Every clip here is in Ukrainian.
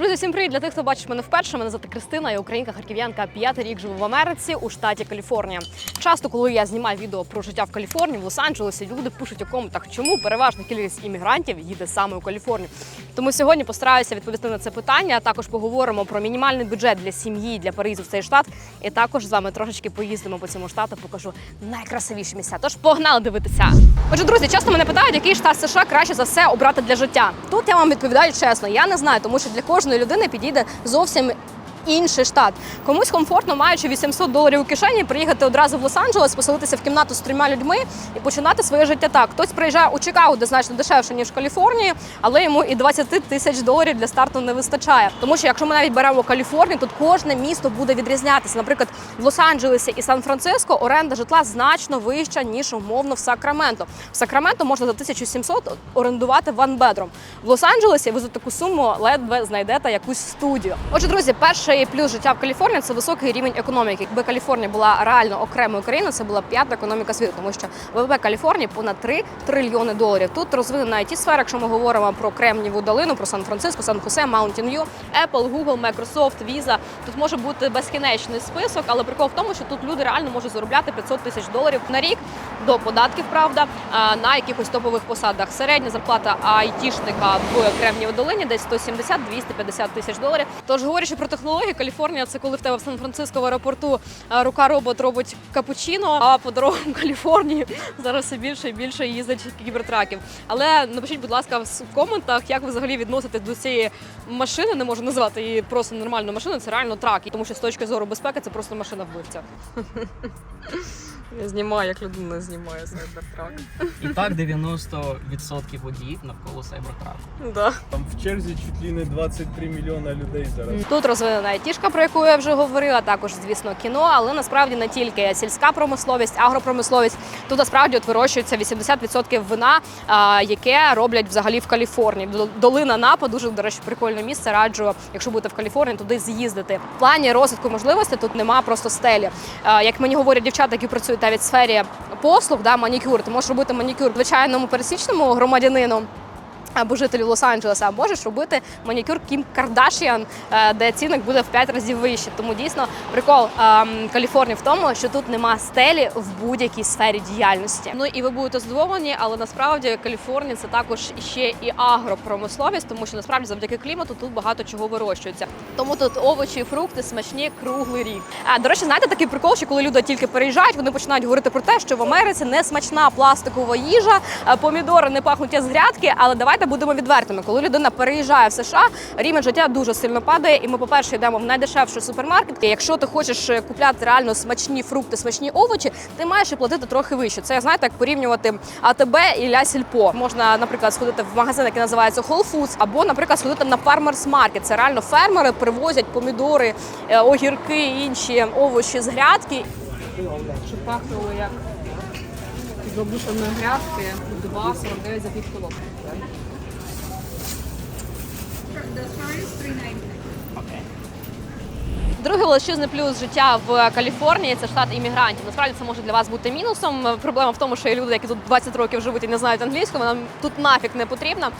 Друзі, всім привіт! Для тих, хто бачить мене вперше. Мене звати Кристина, я українка харків'янка. П'ятий рік живу в Америці у штаті Каліфорнія. Часто, коли я знімаю відео про життя в Каліфорнії, в Лос-Анджелесі, люди пишуть у коментах, чому переважна кількість іммігрантів їде саме у Каліфорнію. Тому сьогодні постараюся відповісти на це питання. а Також поговоримо про мінімальний бюджет для сім'ї для переїзду в цей штат. І також з вами трошечки поїздимо по цьому штату, покажу найкрасивіші місця. Тож погнали дивитися. Отже, друзі, часто мене питають, який штат США краще за все обрати для життя. Тут я вам відповідаю чесно, я не знаю, тому що для кожної людини підійде зовсім. Інший штат комусь комфортно, маючи 800 доларів у кишені, приїхати одразу в Лос-Анджелес, поселитися в кімнату з трьома людьми і починати своє життя так. Хтось приїжджає у Чикаго, де значно дешевше ніж в Каліфорнії, але йому і 20 тисяч доларів для старту не вистачає. Тому що якщо ми навіть беремо Каліфорнію, тут кожне місто буде відрізнятися. Наприклад, в Лос-Анджелесі і Сан-Франциско оренда житла значно вища ніж умовно в Сакраменто. В Сакраменто можна за 1700 орендувати ван бедром. В Лос-Анджелесі ви за таку суму ледве знайдете якусь студію. Отже, друзі, перший плюс життя в Каліфорнії це високий рівень економіки. Якби Каліфорнія була реально окремою країною, це була п'ята економіка світу, тому що ВВП Каліфорнії понад 3 трильйони доларів. Тут розвинена it сфера, якщо ми говоримо про Кремніву долину, про Сан-Франциско, Сан-Хосе, View, Apple, Google, Microsoft, Visa. Тут може бути безкінечний список, але прикол в тому, що тут люди реально можуть заробляти 500 тисяч доларів на рік до податків, правда, на якихось топових посадах. Середня зарплата айтішника в Кремнівій долині десь 170-250 тисяч доларів. Тож говорячи про технології, Каліфорнія це коли в тебе в Сан-Франциско в аеропорту рука робот робить капучино, а по дорогам Каліфорнії зараз все більше і більше їздить кібертраків. Але напишіть, будь ласка, в коментах, як ви взагалі відноситесь до цієї машини. Не можу назвати її просто нормальну машину, це реально трак. Тому що з точки зору безпеки це просто машина вбивця. Я знімаю, як людина знімає сайбертрак. І так 90% водіїв навколо сайбертраку. Да. Там в черзі чуть ли не 23 мільйона людей зараз. Тут розвинена айтішка, про яку я вже говорила, також, звісно, кіно, але насправді не тільки сільська промисловість, агропромисловість. Тут насправді от вирощується 80% вина, а, яке роблять взагалі в Каліфорнії. Дол- Долина Напа дуже, до речі, прикольне місце. Раджу, якщо будете в Каліфорнії, туди з'їздити. В плані розвитку можливостей тут нема просто стелі. А, Як мені говорять дівчата, які працюють навіть в сфері послуг, да, манікюр, ти можеш робити манікюр звичайному пересічному громадянину або жителю Лос-Анджелеса, а можеш робити манікюр Кім Кардашіан, е, де цінник буде в 5 разів вище. Тому дійсно прикол ем, Каліфорнії в тому, що тут нема стелі в будь-якій сфері діяльності. Ну і ви будете здивовані, але насправді Каліфорнія це також ще і агропромисловість, тому що насправді завдяки клімату тут багато чого вирощується. Тому тут овочі, фрукти смачні круглий рік. А до речі, знаєте такий прикол, що коли люди тільки переїжджають, вони починають говорити про те, що в Америці не смачна пластикова їжа, е, помідори не пахнуть з грядки. Але давайте будемо відвертими. Коли людина переїжджає в США, рівень життя дуже сильно падає. І ми, по-перше, йдемо в найдешевший супермаркет. І якщо ти хочеш е, купляти реально смачні фрукти, смачні овочі, ти маєш і платити трохи вище. Це знаєте, як порівнювати АТБ і Ля Сільпо. Можна, наприклад, сходити в магазин, який називається Whole Foods, або, наприклад, сходити на Farmers Market. Це реально фермери привозять помідори, е, огірки, інші овочі з грядки. Щоб пахнуло як з бабушиної грядки 2,49 за пів кіло. Другий величезний плюс життя в Каліфорнії це штат іммігрантів. Насправді це може для вас бути мінусом. Проблема в тому, що є люди, які тут 20 років живуть і не знають англійську, вона тут нафіг не потрібна.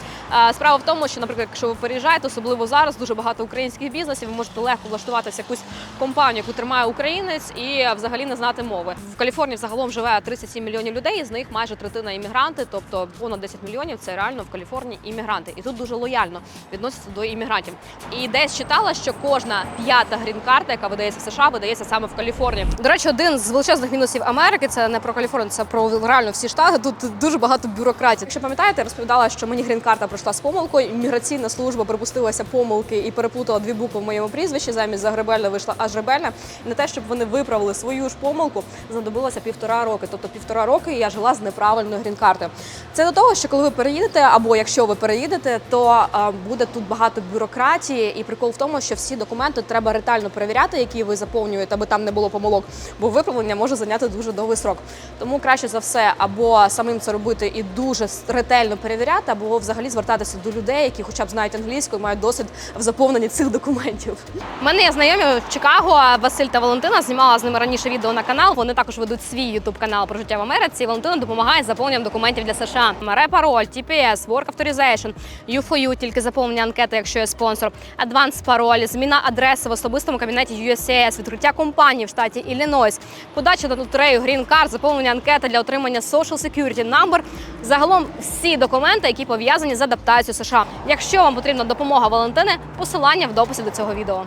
Справа в тому, що, наприклад, якщо ви переїжджаєте, особливо зараз, дуже багато українських бізнесів, ви можете легко влаштуватися якусь компанію, яку тримає українець, і взагалі не знати мови. В Каліфорнії загалом живе 37 мільйонів людей, з них майже третина іммігранти, тобто понад 10 мільйонів це реально в Каліфорнії іммігранти. І тут дуже лояльно відносяться до іммігрантів. І десь читала, що кожна п'ята грін-карта, яка видається в США, видається саме в Каліфорнії. До речі, один з величезних мінусів Америки це не про Каліфорнію, це про реально всі штати. Тут дуже багато бюрократії. Якщо пам'ятаєте, я розповідала, що мені грін-карта пройшла з помилкою. Імміграційна служба припустилася помилки і переплутала дві букви в моєму прізвищі. Замість Загребельна вийшла аж Ребельна. На те, щоб вони виправили свою ж помилку, знадобилося півтора роки. Тобто півтора роки я жила з неправильною грін-картою. Це до того, що коли ви переїдете, або якщо ви переїдете, то а, буде тут багато бюрократії, і прикол в тому, що всі документи треба ретельно перевіряти перевіряти, які ви заповнюєте, аби там не було помилок, бо виправлення може зайняти дуже довгий срок. Тому краще за все або самим це робити і дуже ретельно перевіряти, або взагалі звертатися до людей, які хоча б знають англійську і мають досвід в заповненні цих документів. У мене є знайомі в Чикаго. Василь та Валентина знімала з ними раніше відео на канал. Вони також ведуть свій ютуб канал про життя в Америці. Валентина допомагає з заповненням документів для США. Ре-пароль, TPS, Work Authorization, U4U, тільки заповнення анкети, якщо є спонсор, Advance пароль, зміна адреси в особистому кабінеті USCIS, відкриття компанії в штаті Іллінойс, подача на лотерею, Green Card, заповнення анкети для отримання Social Security Number. Загалом всі документи, які пов'язані з адаптацією США. Якщо вам потрібна допомога Валентини, посилання в дописі до цього відео.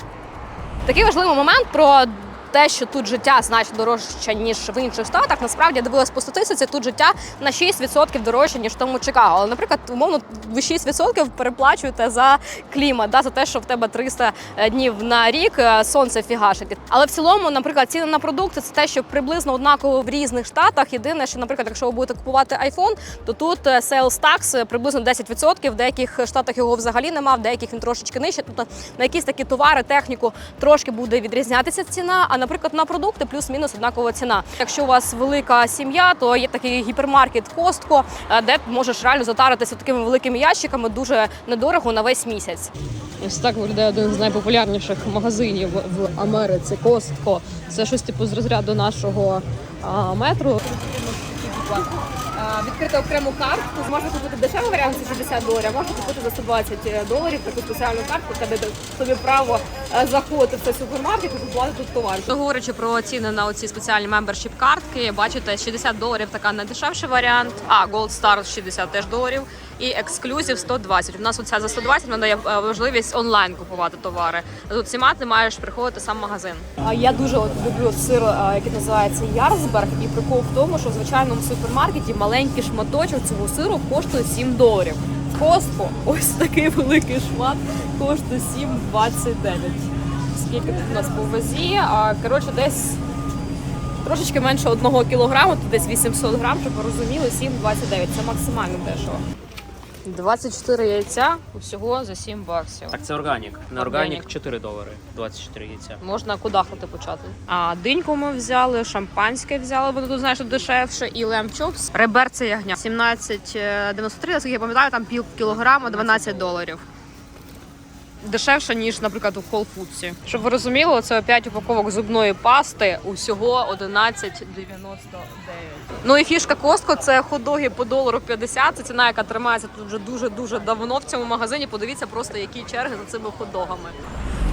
Такий важливий момент про те, що тут життя значно дорожче, ніж в інших штатах. Насправді я дивилась по статистиці, тут життя на 6% дорожче, ніж тому Чикаго. Але, наприклад, умовно, ви 6% переплачуєте за клімат, да, за те, що в тебе 300 днів на рік е, сонце фігашить. Але в цілому, наприклад, ціни на продукти це те, що приблизно однаково в різних штатах. Єдине, що, наприклад, якщо ви будете купувати iPhone, то тут е, sales tax приблизно 10%, в деяких штатах його взагалі нема, в деяких він трошечки нижче. Тобто на якісь такі товари, техніку трошки буде відрізнятися ціна. А наприклад, на продукти плюс-мінус однакова ціна. Якщо у вас велика сім'я, то є такий гіпермаркет Костко, е, де можеш реально затаритися такими великими ящиками дуже недорого на весь місяць. Ось так виглядає один з найпопулярніших магазинів в Америці Костко. Це щось типу з розряду нашого а, метру. Відкрити окрему картку, можна купити дешевий варіант за 60 доларів, а можна купити за 120 доларів таку спеціальну картку, яка дає тобі право е, заходити в цей супермаркет і купувати тут товар. Говорячи про ціни на оці спеціальні мембершіп картки, бачите, 60 доларів така найдешевший варіант. А Gold Star 60 теж доларів. І ексклюзив 120. У нас оця за 120 вона дає е, можливість онлайн купувати товари. Тут ціма ти маєш приходити сам магазин. Я дуже от люблю сир, е, який називається Ярсберг. І прикол в тому, що в звичайному супермаркеті маленький шматочок цього сиру коштує 7 доларів. Костко ось такий великий шмат коштує 7,29. Скільки тут у нас по вазі? А коротше, десь трошечки менше одного кілограму, то десь 800 грам, щоб розуміли, 7,29. Це максимально дешево. 24 яйця усього за 7 баксів. Так, це органік. На Органік. органік 4 долари, 24 яйця. Можна кудахати почати. А диньку ми взяли, шампанське взяли, бо тут знаєш дешевше, і лемчопс. Реберце ягня 17,93, наскільки я пам'ятаю, там пів кілограма 12 доларів. Дешевше, ніж, наприклад, у Whole Foods. Щоб ви розуміли, це 5 упаковок зубної пасти, усього 11,99. Ну і фішка Костко це хот-доги по долару 50. Це ціна, яка тримається тут вже дуже-дуже давно в цьому магазині. Подивіться просто, які черги за цими хот-догами.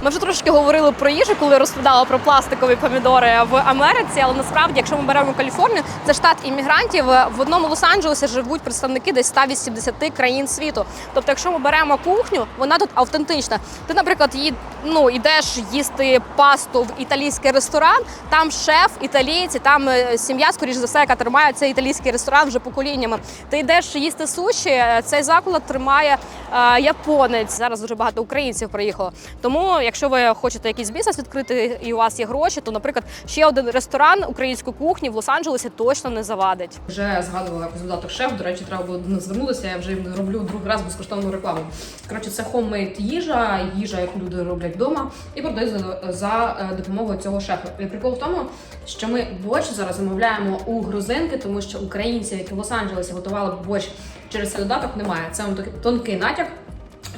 Ми вже трошки говорили про їжу, коли розповідала про пластикові помідори в Америці. Але насправді, якщо ми беремо Каліфорнію, це штат іммігрантів. В одному Лос-Анджелесі живуть представники десь 180 країн світу. Тобто, якщо ми беремо кухню, вона тут автентична. Ти, наприклад, їд, ну, йдеш їсти пасту в італійський ресторан, там шеф італійці, там е, сім'я, скоріш за все, яка тримає цей італійський ресторан вже поколіннями. Ти йдеш їсти суші, е, цей заклад тримає е, японець. Зараз дуже багато українців приїхало. Тому, якщо ви хочете якийсь бізнес відкрити і у вас є гроші, то, наприклад, ще один ресторан української кухні в Лос-Анджелесі точно не завадить. Вже згадувала якось додаток шеф. До речі, треба було них звернутися. Я вже роблю другий раз безкоштовну рекламу. Коротше, це хоммейд їжа, їжа, яку люди роблять вдома, і продають за, е, допомогою цього шефа. І прикол в тому, що ми борщ зараз замовляємо у грузинки, тому що українці, які в Лос-Анджелесі готували борщ через цей додаток, немає. Це тонкий натяк.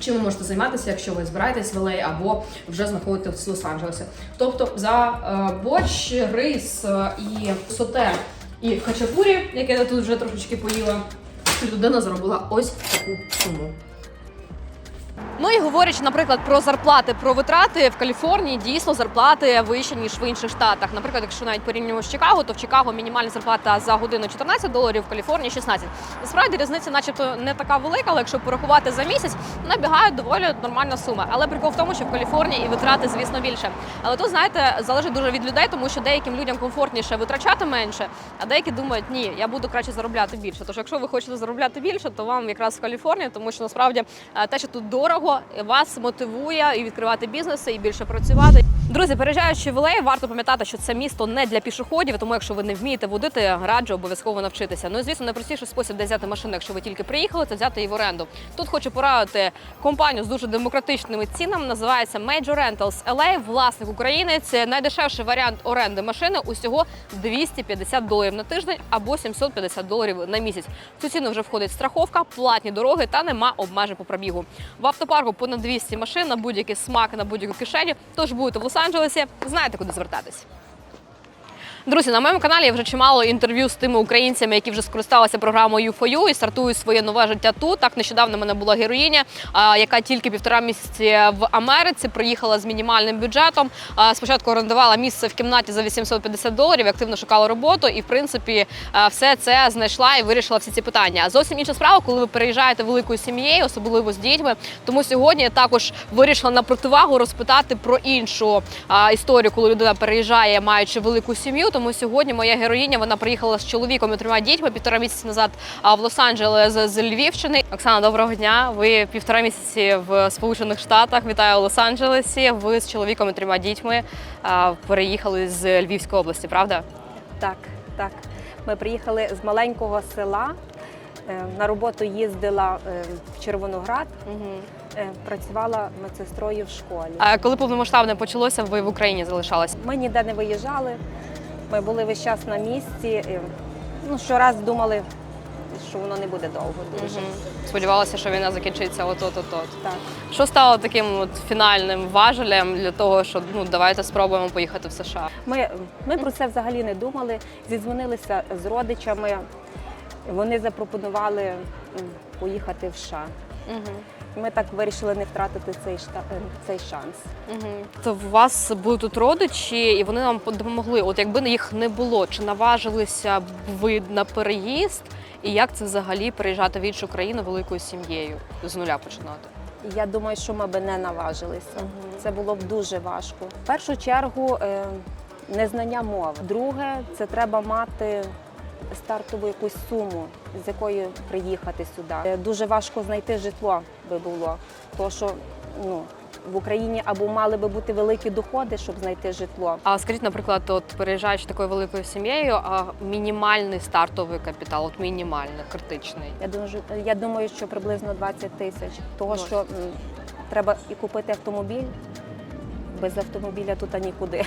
Чим ви можете займатися, якщо ви збираєтесь в LA або вже знаходитесь в Лос-Анджелесі? Тобто за е, борщ, рис е, і соте і хачапурі, яке я тут вже трошечки поїла, людина заробила ось таку суму. Ну і говорячи, наприклад, про зарплати, про витрати в Каліфорнії дійсно зарплати вищі ніж в інших штатах. Наприклад, якщо навіть порівнюємо з Чикаго, то в Чикаго мінімальна зарплата за годину 14 доларів, в Каліфорнії 16. Насправді різниця, начебто, не така велика, але якщо порахувати за місяць, набігає доволі нормальна сума. Але прикол в тому, що в Каліфорнії і витрати, звісно, більше. Але тут, знаєте, залежить дуже від людей, тому що деяким людям комфортніше витрачати менше, а деякі думають, ні, я буду краще заробляти більше. Тож, якщо ви хочете заробляти більше, то вам якраз в Каліфорнії, тому що насправді е, те, що тут дорого, вас мотивує і відкривати бізнеси, і більше працювати. Друзі, переїжджаючи в Лей, варто пам'ятати, що це місто не для пішоходів, тому якщо ви не вмієте водити, раджу обов'язково навчитися. Ну і звісно, найпростіший спосіб, де взяти машину, якщо ви тільки приїхали, це взяти її в оренду. Тут хочу порадити компанію з дуже демократичними цінами. Називається Major Rentals LA. Власник українець. Найдешевший варіант оренди машини усього 250 доларів на тиждень або 750 доларів на місяць. В цю ціну вже входить страховка, платні дороги та нема обмежень по пробігу. В автопарку понад 200 машин на будь-який смак, на будь-яку кишеню. Тож будете Лос-Анджелесі, знаєте, куди звертатись. Друзі, на моєму каналі є вже чимало інтерв'ю з тими українцями, які вже скористалися програмою U4U і стартують своє нове життя тут. Так нещодавно в мене була героїня, яка тільки півтора місяці в Америці приїхала з мінімальним бюджетом. Спочатку орендувала місце в кімнаті за 850 доларів, активно шукала роботу, і в принципі все це знайшла і вирішила всі ці питання. Зовсім інша справа, коли ви переїжджаєте великою сім'єю, особливо з дітьми. Тому сьогодні я також вирішила на противагу розпитати про іншу історію, коли людина переїжджає, маючи велику сім'ю. Тому сьогодні моя героїня вона приїхала з чоловіком і трьома дітьми півтора місяці назад в Лос-Анджелес з Львівщини. Оксана, доброго дня. Ви півтора місяці в Сполучених Штатах. Вітаю у Лос-Анджелесі. Ви з чоловіком і трьома дітьми переїхали з Львівської області, правда? Так, так. Ми приїхали з маленького села. Е, На роботу їздила е, в Червоноград, Угу. працювала медсестрою в школі. А коли повномасштабне почалося, ви в Україні залишалися? Ми ніде не виїжджали, ми були весь час на місці. Ну, щораз думали, що воно не буде довго дуже. Мгм. Сподівалася, що війна закінчиться от-от-от. Так. Що стало таким от фінальним важелем для того, що ну давайте спробуємо поїхати в США? Ми, ми про це взагалі не думали. Зідзвонилися з родичами. Вони запропонували поїхати в США. Угу. Ми так вирішили не втратити цей, шта- е, цей шанс. Угу. То у вас були тут родичі, і вони нам допомогли. От якби їх не було, чи наважилися б ви на переїзд? І як це взагалі переїжджати в іншу країну великою сім'єю з нуля починати? Я думаю, що ми би не наважилися. Це було б дуже важко. В першу чергу е, незнання мови. Друге, це треба мати стартову якусь суму, з якою приїхати сюди. Е, Дуже важко знайти житло би було. То що ну, в Україні або мали би бути великі доходи, щоб знайти житло. А скажіть, наприклад, от переїжджаючи такою великою сім'єю, а мінімальний стартовий капітал, от мінімальний, критичний. Я думаю, я думаю, що приблизно 20 тисяч. Того, що м, треба і купити автомобіль. Без автомобіля тут нікуди.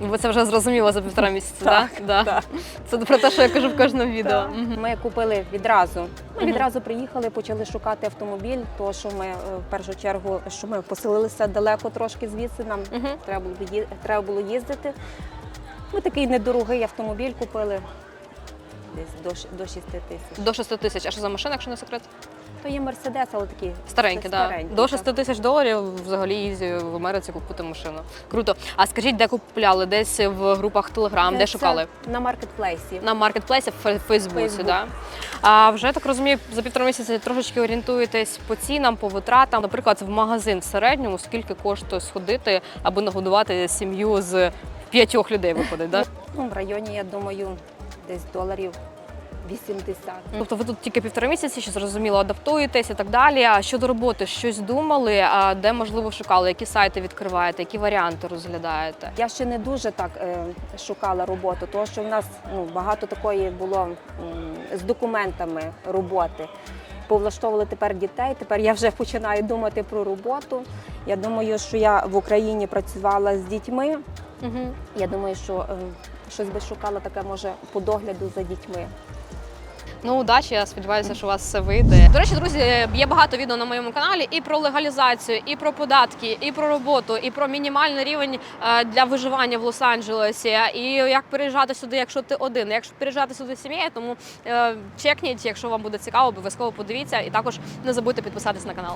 Ви це вже зрозуміло за півтора місяці, Так, так? Да? так. Це про те, що я кажу в кожному відео. Ми купили відразу. Ми відразу приїхали, почали шукати автомобіль. То що ми е, в першу чергу, що ми поселилися далеко трошки звідси. Нам треба було треба було їздити. Ми такий недорогий автомобіль купили десь до, до 6 тисяч. До 6 тисяч. А що за машина, якщо не секрет? То є мерседес, але такий Старенький, так. старенький, До 6 тисяч доларів взагалі ізі в Америці купити машину. Круто. А скажіть, де купляли? Десь в групах Телеграм, де шукали? На маркетплейсі. На маркетплейсі в Фейсбуці, да? А вже так розумію, за півтора місяці трошечки орієнтуєтесь по цінам, по витратам. Наприклад, в магазин в середньому скільки коштує сходити, аби нагодувати сім'ю з п'ятьох людей виходить, да? Ну, в районі, я думаю, десь доларів 80. Тобто ви тут тільки півтора місяці, що зрозуміло, адаптуєтесь і так далі. А щодо роботи, щось думали, а де можливо шукали, які сайти відкриваєте, які варіанти розглядаєте? Я ще не дуже так е, шукала роботу, тому що в нас ну, багато такої було м, з документами роботи. Повлаштовували тепер дітей. Тепер я вже починаю думати про роботу. Я думаю, що я в Україні працювала з дітьми. Угу. Я думаю, що е, щось би шукала таке, може, по догляду за дітьми. Ну, удачі, я сподіваюся, що у вас все вийде. До речі, друзі, є багато відео на моєму каналі і про легалізацію, і про податки, і про роботу, і про мінімальний рівень е, для виживання в Лос-Анджелесі, і як переїжджати сюди, якщо ти один. Якщо переїжджати сюди сім'єю, тому е, чекніть, якщо вам буде цікаво, обов'язково подивіться, і також не забудьте підписатись на канал.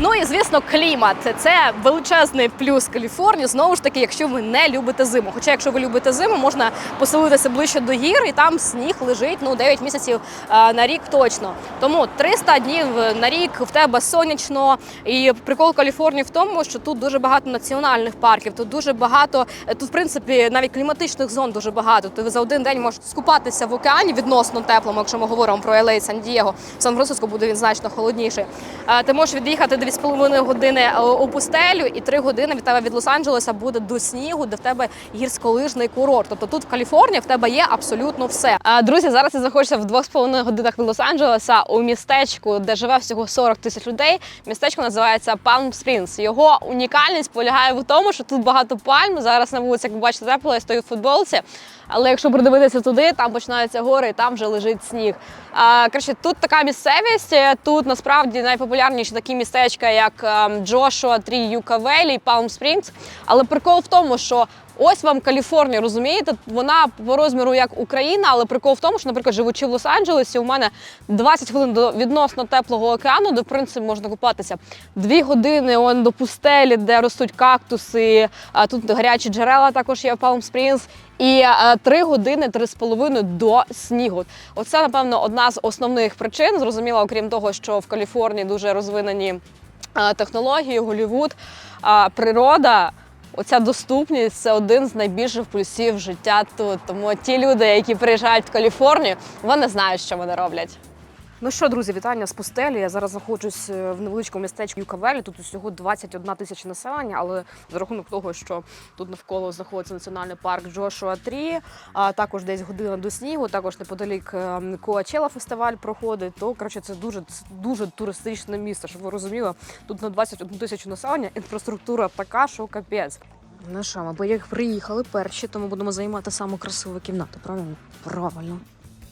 Ну і звісно, клімат це величезний плюс Каліфорнії. Знову ж таки, якщо ви не любите зиму. Хоча, якщо ви любите зиму, можна поселитися ближче до гір, і там сніг лежить ну 9 місяців е, на рік точно. Тому 300 днів на рік в тебе сонячно. І прикол Каліфорнії в тому, що тут дуже багато національних парків, тут дуже багато, е, тут в принципі навіть кліматичних зон дуже багато. Ти за один день можеш скупатися в океані відносно теплому, якщо ми говоримо про LA, Сан-Дієго. В Сан-Франциско буде він значно холодніший. Е, Ти можеш від'їхати 2,5 години е, у пустелю, і 3 години від тебе від Лос-Анджелеса буде до снігу, де в тебе гірськолижний курорт. Тобто тут в Каліфорнії в тебе є абсолютно все. А, друзі, зараз я знаходжуся в 2,5 годинах від Лос-Анджелеса у містечку, де живе всього 40 тисяч людей. Містечко називається Palm Springs. Його унікальність полягає в тому, що тут багато пальм. Зараз на вулиці, як ви бачите, тепло, я стою в футболці. Але якщо придивитися туди, там починаються гори, і там вже лежить сніг. А, коротше, тут така місцевість. Тут насправді найпопулярніші такі містечка, як ем, Джошуа, Трі, Юка Велі, Палм Спрінгс. Але прикол в тому, що ось вам Каліфорнія, розумієте, вона по розміру як Україна, але прикол в тому, що, наприклад, живучи в Лос-Анджелесі, у мене 20 хвилин до відносно теплого океану, де в принципі можна купатися. Дві години он до пустелі, де ростуть кактуси. Тут гарячі джерела також є в Палм Спрінгс. І е, три години, три з половиною до снігу. Оце, напевно, одна з основних причин. Зрозуміло, окрім того, що в Каліфорнії дуже розвинені технології, Голівуд, природа. Оця доступність це один з найбільших плюсів життя тут. Тому ті люди, які приїжджають в Каліфорнію, вони знають, що вони роблять. Ну що, друзі, вітання з пустелі. Я зараз знаходжусь е, в невеличкому містечку Юкавелі. Тут усього 21 тисяча населення, але за рахунок того, що тут навколо знаходиться національний парк Джошуа Трі, а також десь година до снігу, також неподалік е, Коачела фестиваль проходить. То коротше, це дуже дуже туристичне місто. Щоб ви розуміли, тут на 21 тисячу населення інфраструктура така, що капець. Ну що, ми як приїхали перші, тому будемо займати саму красиву кімнату. Правильно? Правильно.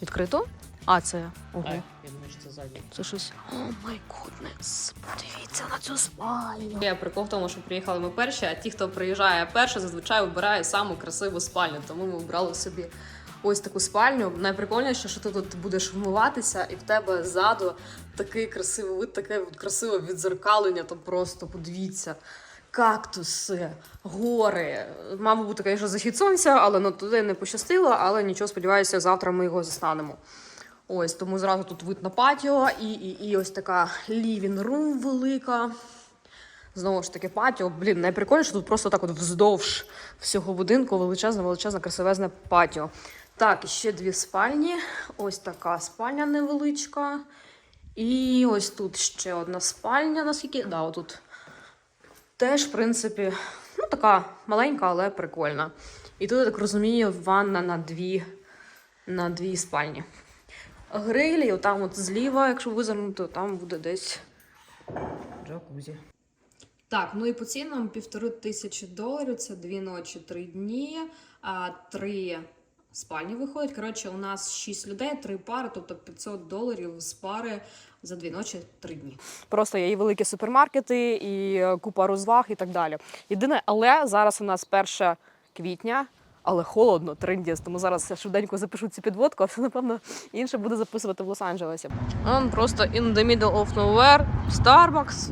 Відкрито? А, це. Ого. Так, я думаю, що це щось. О май гуднес. Подивіться на цю спальню. Є прикол в тому, що приїхали ми перші, а ті, хто приїжджає перший, зазвичай обирає саму красиву спальню. Тому ми обрали собі ось таку спальню. Найприкольніше, що ти тут будеш вмиватися, і в тебе ззаду такий красивий вид, таке красиве відзеркалення, то просто подивіться. Кактуси, гори. Мав бути, звісно, захід сонця, але ну, туди не пощастило, але нічого, сподіваюся, завтра ми його застанемо. Ось тому зразу тут вид на патіо і, і, і ось така лівін рум велика. Знову ж таки, патіо. Блін, найприкольніше тут просто так от вздовж всього будинку величезне, величезне, красивезне патіо. Так, і ще дві спальні. Ось така спальня невеличка. І ось тут ще одна спальня, наскільки. Да, отут. Теж, в принципі, ну така маленька, але прикольна. І тут, я так розумію, ванна на дві, на дві спальні. Грилі, отам от зліва, якщо визирнути, там буде десь джакузі. Так, ну і по цінам півтори тисячі доларів. Це дві ночі, три дні, а три спальні виходить. Коротше, у нас шість людей, три пари, тобто 500 доларів з пари за дві ночі, три дні. Просто є і великі супермаркети, і е, купа розваг, і так далі. Єдине, але зараз у нас 1 квітня. Але холодно, трендіс, тому зараз я швиденько запишу цю підводку, а все, напевно, інше буде записувати в Лос-Анджелесі. Он просто in the middle of nowhere, Starbucks.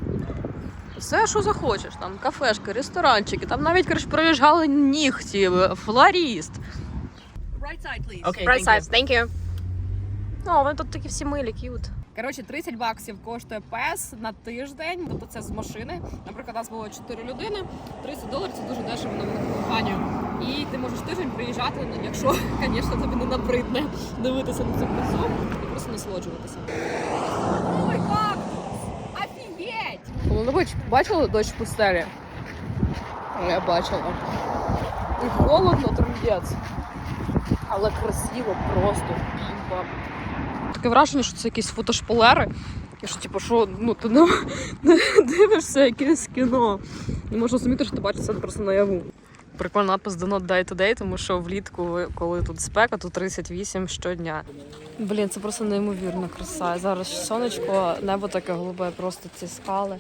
Все, що захочеш, там кафешки, ресторанчики, там навіть коротше, проїжджали нігті, флоріст. Окей, Right thank you. thank you. О, вони тут такі всі милі, к'ют. Коротше, 30 баксів коштує пес на тиждень, тобто це з машини. Наприклад, у нас було 4 людини, 30 доларів це дуже дешево на велику компанію. І ти можеш тиждень приїжджати, ну, якщо, звісно, тобі не набридне дивитися на цю красу і просто насолоджуватися. Ой, как! Офігеть! Володимирович, бачили дощ в пустелі? Я бачила. І холодно, трудець. Але красиво, просто. Таке враження, що це якісь фотошполери. І що, типу, що ну, ти не, дивишся якесь кіно. І можна розуміти, що ти бачиш це просто наяву. Прикольний надпис Do not die today, тому що влітку, коли тут спека, то 38 щодня. Блін, це просто неймовірна краса. Зараз сонечко, небо таке голубе, просто ці скали.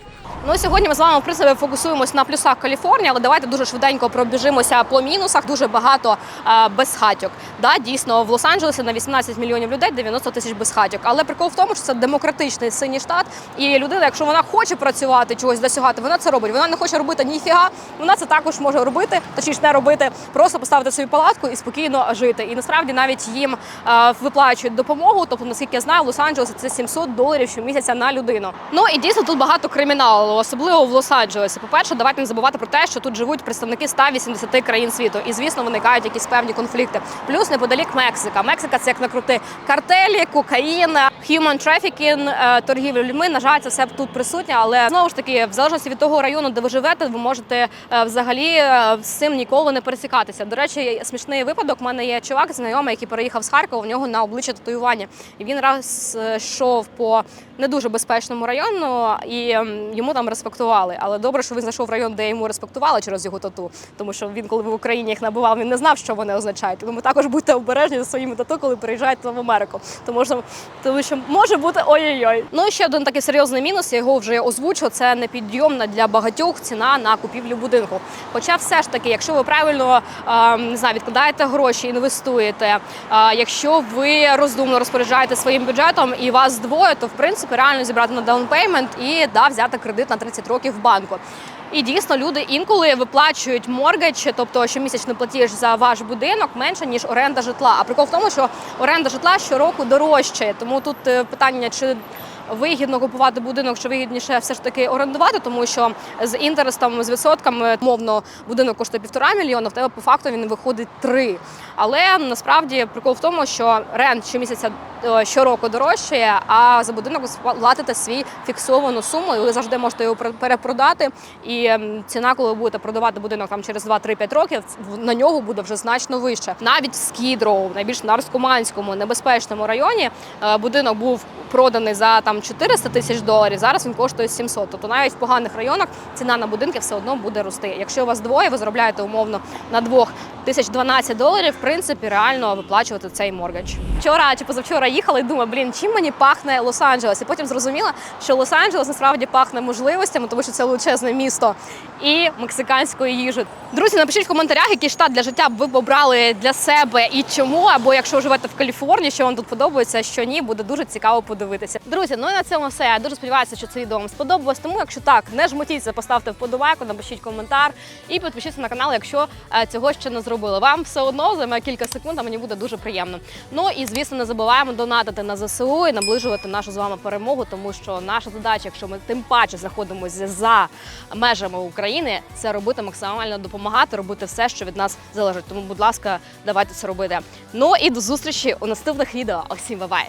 Ну сьогодні ми з вами в принципі фокусуємось на плюсах Каліфорнії, але давайте дуже швиденько пробіжимося по мінусах. Дуже багато е, безхатьок. Да, дійсно, в Лос-Анджелесі на 18 мільйонів людей 90 тисяч безхатьок. Але прикол в тому, що це демократичний синій штат, і людина, якщо вона хоче працювати, чогось досягати, вона це робить. Вона не хоче робити ніфіга, вона це також може робити. точніше не робити, просто поставити собі палатку і спокійно жити. І насправді навіть їм е, виплачують допомогу. Тобто, наскільки я знаю, в Лос-Анджелесі це 700 доларів щомісяця на людину. Ну і дійсно тут багато криміналу, особливо в Лос-Анджелесі. По-перше, давайте не забувати про те, що тут живуть представники 180 країн світу, і звісно, виникають якісь певні конфлікти. Плюс неподалік Мексика. Мексика це як на крути картелі, кокаїн, human trafficking, е, торгівля людьми. На жаль, це все тут присутнє, але знову ж таки, в залежності від того району, де ви живете, ви можете е, взагалі е, з цим ніколи не пересікатися. До речі, смішний випадок. У мене є чувак, знайомий, який переїхав з Харкова. У нього на обличчя татуювання. І він раз е, йшов по не дуже безпечному району, і ем, йому там респектували. Але добре, що він знайшов район, де йому респектували через його тату. Тому що він, коли в Україні їх набивав, він не знав, що вони означають. Тому також будьте обережні зі своїми тату, коли приїжджаєте в Америку. Тому що, тому що може бути ой-ой-ой. Ну і ще один такий серйозний мінус. Я його вже озвучу. Це непідйомна для багатьох ціна на купівлю будинку. Хоча, все ж таки, якщо ви правильно е, не знаю, відкладаєте гроші, інвестуєте, е, якщо ви розумно розпоряджаєте своїм бюджетом і вас двоє, то в принципі реально зібрати на даунпеймент і да, взяти кредит на 30 років в банку. І дійсно люди інколи виплачують моргедж, тобто щомісячний платіж за ваш будинок менше ніж оренда житла. А прикол в тому, що оренда житла щороку дорожчає. Тому тут е, питання, чи вигідно купувати будинок, чи вигідніше все ж таки орендувати, тому що з інтерестом, з відсотками, мовно, будинок коштує півтора мільйона, в тебе по факту він виходить три. Але насправді прикол в тому, що рент щомісяця е, щороку дорожчає, а за будинок платите свій фіксовану суму, і ви завжди можете його пер- перепродати. І ціна, коли ви будете продавати будинок там через 2-3-5 років, на нього буде вже значно вище. Навіть в Скідроу, найбільш наркоманському, небезпечному районі, е, будинок був проданий за там 400 тисяч доларів. Зараз він коштує 700. Тобто навіть в поганих районах ціна на будинки все одно буде рости. Якщо у вас двоє, ви заробляєте умовно на двох тисяч 12 доларів. В принципі, реально виплачувати цей моргадж. Вчора чи позавчора їхала і думаю, блін, чим мені пахне Лос-Анджелес? І потім зрозуміла, що Лос-Анджелес насправді пахне можливостями, тому що це величезне місто і мексиканською їжею. Друзі, напишіть в коментарях, який штат для життя б ви обрали для себе і чому. Або якщо живете в Каліфорнії, що вам тут подобається, що ні, буде дуже цікаво подивитися. Друзі, ну і на цьому все. Я дуже сподіваюся, що це відео вам сподобалось. Тому, якщо так, не жмотіться, поставте вподобайку, напишіть коментар і підпишіться на канал, якщо е, цього ще не зробили. Вам все одно займе кілька секунд, а мені буде дуже приємно. Ну і звісно, не забуваємо донатити на ЗСУ і наближувати нашу з вами перемогу, тому що наша задача, якщо ми тим паче знаходимося за межами України, це робити максимально допомагати, робити все, що від нас залежить. Тому, будь ласка, давайте це робити. Ну і до зустрічі у наступних відео. Усім бай-бай!